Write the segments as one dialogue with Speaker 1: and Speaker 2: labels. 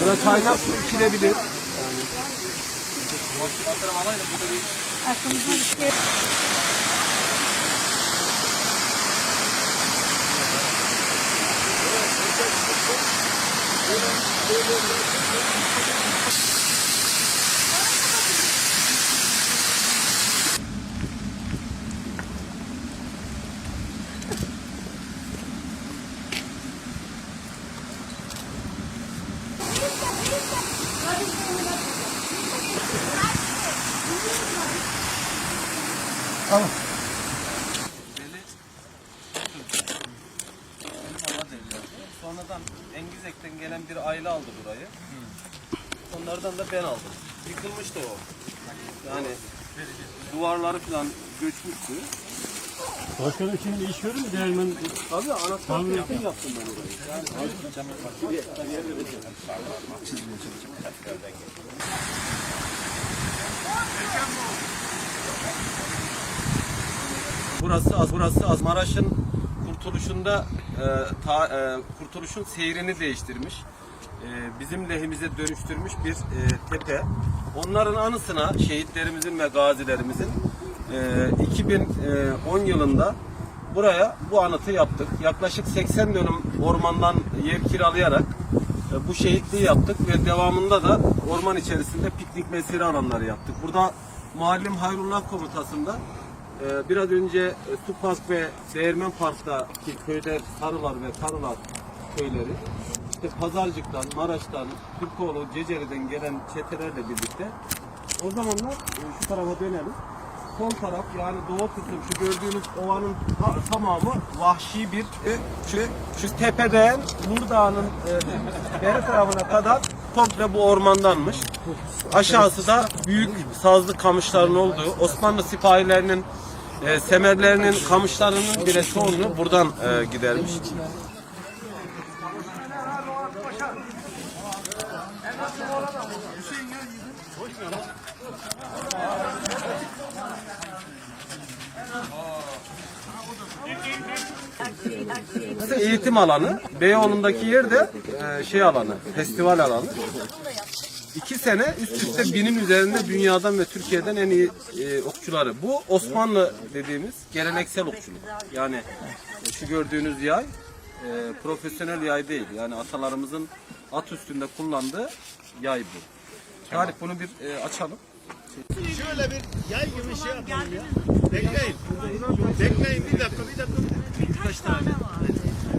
Speaker 1: Burada kaynak su içilebilir.
Speaker 2: Sonradan Engizek'ten gelen bir aile aldı burayı. Onlardan da ben aldım. Yıkılmıştı o. Yani duvarları falan göçmüştü.
Speaker 3: Başkanım şimdi iş görür mü değermen?
Speaker 2: Abi anahtar teslim yaptım ben orayı. Burası az burası az Maraş'ın kurtuluşunda e, ta, e, kurtuluşun seyrini değiştirmiş. E, bizim lehimize dönüştürmüş bir e, tepe. Onların anısına şehitlerimizin ve gazilerimizin e, 2010 yılında buraya bu anıtı yaptık. Yaklaşık 80 dönüm ormandan yer kiralayarak e, bu şehitliği yaptık ve devamında da orman içerisinde piknik mesire alanları yaptık. Burada Muallim Hayrullah Komutası'nda biraz önce e, Su Park ve Değirmen Park'taki köyler, Sarılar ve Karılar köyleri, işte Pazarcık'tan, Maraş'tan, Türkoğlu, Ceceli'den gelen çetelerle birlikte o zamanlar e, şu tarafa dönelim. Sol taraf yani doğu kısım şu gördüğünüz ovanın ta- tamamı vahşi bir e, şu, şu tepeden Nur Dağı'nın e, beri tarafına kadar komple bu ormandanmış. Aşağısı da büyük sazlı kamışların olduğu Osmanlı sipahilerinin e, semerlerinin kamışlarının bile çoğunu buradan e, gidermiş. Burası eğitim alanı. Beyoğlu'ndaki yer de e, şey alanı, festival alanı. İki sene üst üste binin üzerinde dünyadan ve Türkiye'den en iyi e, okçuları. Bu Osmanlı dediğimiz geleneksel okçuluk. Yani e, şu gördüğünüz yay e, profesyonel yay değil. Yani atalarımızın at üstünde kullandığı yay bu. Tarih bunu bir e, açalım.
Speaker 4: Şöyle bir yay gibi şey yapalım ya. Bekleyin. Bekleyin bir dakika bir dakika. Birkaç tane.
Speaker 5: Ben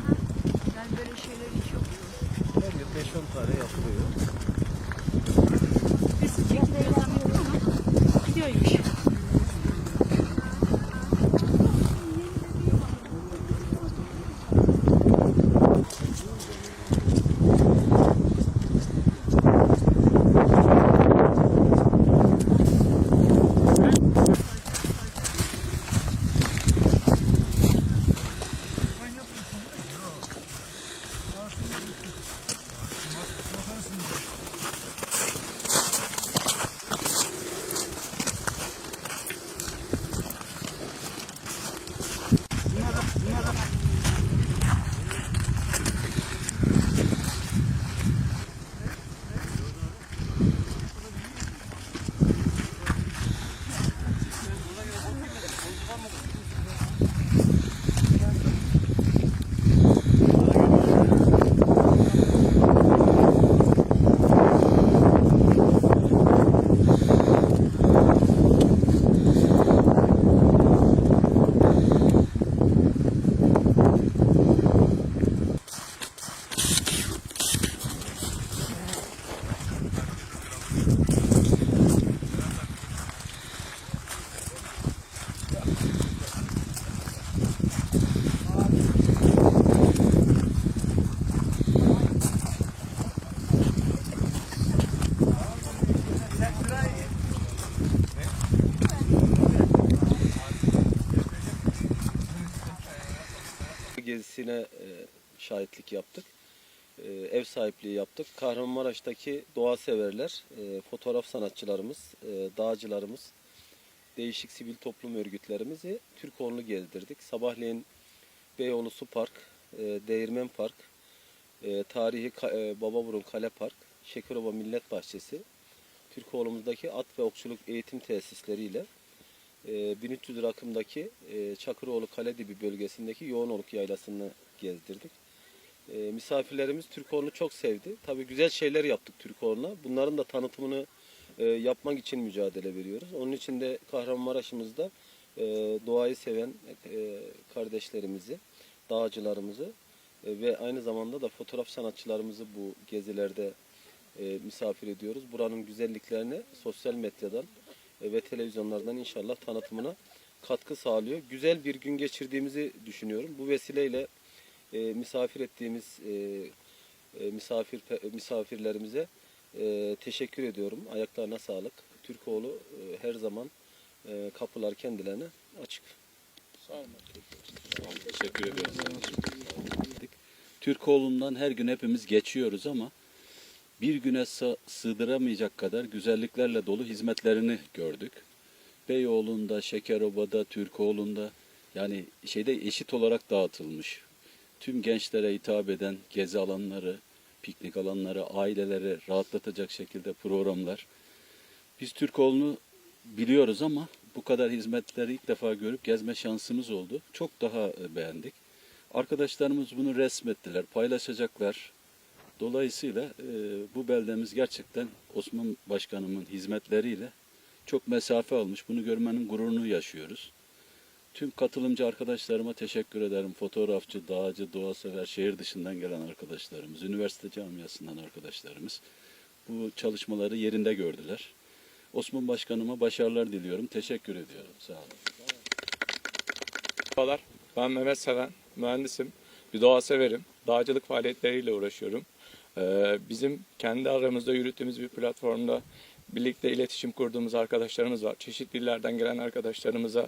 Speaker 5: gezisine e, şahitlik yaptık. E, ev sahipliği yaptık. Kahramanmaraş'taki doğa severler, e, fotoğraf sanatçılarımız, e, dağcılarımız, değişik sivil toplum örgütlerimizi Türkoğlu'nu gezdirdik. Sabahleyin
Speaker 2: Beyoğlu Su Park, e, Değirmen Park, e, tarihi e, Bababurun Kale Park, Şekerova Millet Bahçesi, Türkoğlu'muzdaki at ve okçuluk eğitim tesisleriyle e, 1300 rakımdaki e, Çakıroğlu Kaledibi bölgesindeki Yoğunoluk Yaylası'nı gezdirdik. E, misafirlerimiz Türkoğlu'nu çok sevdi. Tabii güzel şeyler yaptık Türkoğlu'na. Bunların da tanıtımını e, yapmak için mücadele veriyoruz. Onun için de Kahramanmaraş'ımızda e, doğayı seven e, kardeşlerimizi, dağcılarımızı ve aynı zamanda da fotoğraf sanatçılarımızı bu gezilerde misafir ediyoruz. Buranın güzelliklerini sosyal medyadan ve televizyonlardan inşallah tanıtımına katkı sağlıyor. Güzel bir gün geçirdiğimizi düşünüyorum. Bu vesileyle e, misafir ettiğimiz e, e, misafir misafirlerimize e, teşekkür ediyorum. Ayaklarına sağlık. Türkoğlu e, her zaman e, kapılar kendilerine açık.
Speaker 6: Teşekkür ediyorum. Türkoğlu'ndan her gün hepimiz geçiyoruz ama bir güne sığ- sığdıramayacak kadar güzelliklerle dolu hizmetlerini gördük. Beyoğlu'nda, Şekeroba'da, Türkoğlu'nda yani şeyde eşit olarak dağıtılmış. Tüm gençlere hitap eden gezi alanları, piknik alanları, aileleri rahatlatacak şekilde programlar. Biz Türkoğlu'nu biliyoruz ama bu kadar hizmetleri ilk defa görüp gezme şansımız oldu. Çok daha e, beğendik. Arkadaşlarımız bunu resmettiler, paylaşacaklar. Dolayısıyla e, bu beldemiz gerçekten Osman Başkanımın hizmetleriyle çok mesafe almış. Bunu görmenin gururunu yaşıyoruz. Tüm katılımcı arkadaşlarıma teşekkür ederim. Fotoğrafçı, dağcı, doğa sever, şehir dışından gelen arkadaşlarımız, üniversite camiasından arkadaşlarımız bu çalışmaları yerinde gördüler. Osman Başkanıma başarılar diliyorum. Teşekkür ediyorum. Sağ olun.
Speaker 7: Merhabalar, ben Mehmet Seven, mühendisim. Bir doğa severim. Dağcılık faaliyetleriyle uğraşıyorum. Ee, bizim kendi aramızda yürüttüğümüz bir platformda birlikte iletişim kurduğumuz arkadaşlarımız var. Çeşitli illerden gelen arkadaşlarımıza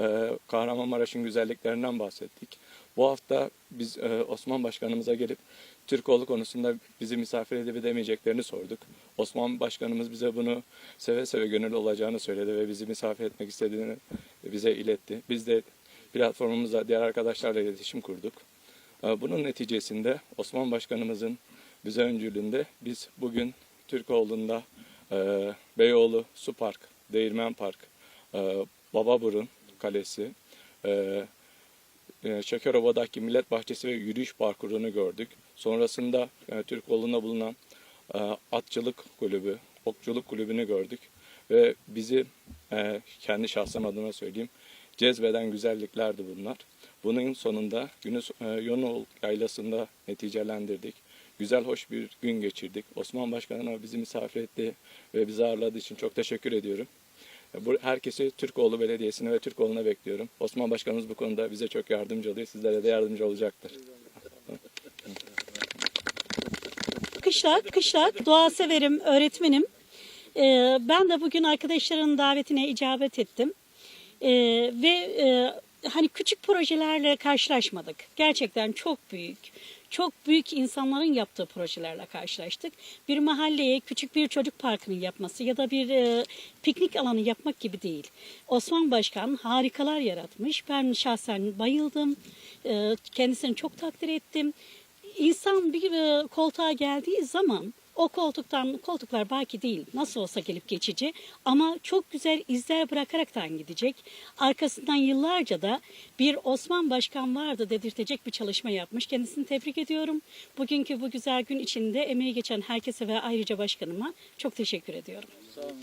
Speaker 7: e, Kahramanmaraş'ın güzelliklerinden bahsettik. Bu hafta biz e, Osman Başkanımıza gelip Türkoğlu konusunda bizi misafir edip edemeyeceklerini sorduk. Osman Başkanımız bize bunu seve seve gönüllü olacağını söyledi ve bizi misafir etmek istediğini bize iletti. Biz de platformumuzda diğer arkadaşlarla iletişim kurduk. Ee, Bunun neticesinde Osman Başkanımızın bize öncülüğünde biz bugün Türkoğlu'nda e, Beyoğlu Su Park, Değirmen Park, e, Bababurun Kalesi, e, e, Şekerova'daki Millet Bahçesi ve yürüyüş parkurunu gördük. Sonrasında e, Türkoğlu'nda bulunan e, atçılık kulübü, okçuluk kulübünü gördük. Ve bizi e, kendi şahsım adına söyleyeyim cezbeden güzelliklerdi bunlar. Bunun sonunda günü e, Yonol Yaylası'nda neticelendirdik. Güzel, hoş bir gün geçirdik. Osman Başkan'a bizi misafir etti ve bizi ağırladığı için çok teşekkür ediyorum. Herkesi Türkoğlu Belediyesi'ne ve Türkoğlu'na bekliyorum. Osman Başkanımız bu konuda bize çok yardımcı oluyor. Sizlere de yardımcı olacaktır.
Speaker 8: Kışlak, Kışlak, doğa severim, öğretmenim. Ee, ben de bugün arkadaşların davetine icabet ettim. Ee, ve e, hani küçük projelerle karşılaşmadık. Gerçekten çok büyük, çok büyük insanların yaptığı projelerle karşılaştık. Bir mahalleye küçük bir çocuk parkının yapması ya da bir e, piknik alanı yapmak gibi değil. Osman Başkan harikalar yaratmış. Ben şahsen bayıldım. Ee, kendisini çok takdir ettim. İnsan bir e, koltuğa geldiği zaman o koltuktan koltuklar belki değil nasıl olsa gelip geçici ama çok güzel izler bırakaraktan gidecek. Arkasından yıllarca da bir Osman Başkan vardı dedirtecek bir çalışma yapmış. Kendisini tebrik ediyorum. Bugünkü bu güzel gün içinde emeği geçen herkese ve ayrıca başkanıma çok teşekkür ediyorum.
Speaker 6: Sağ olun.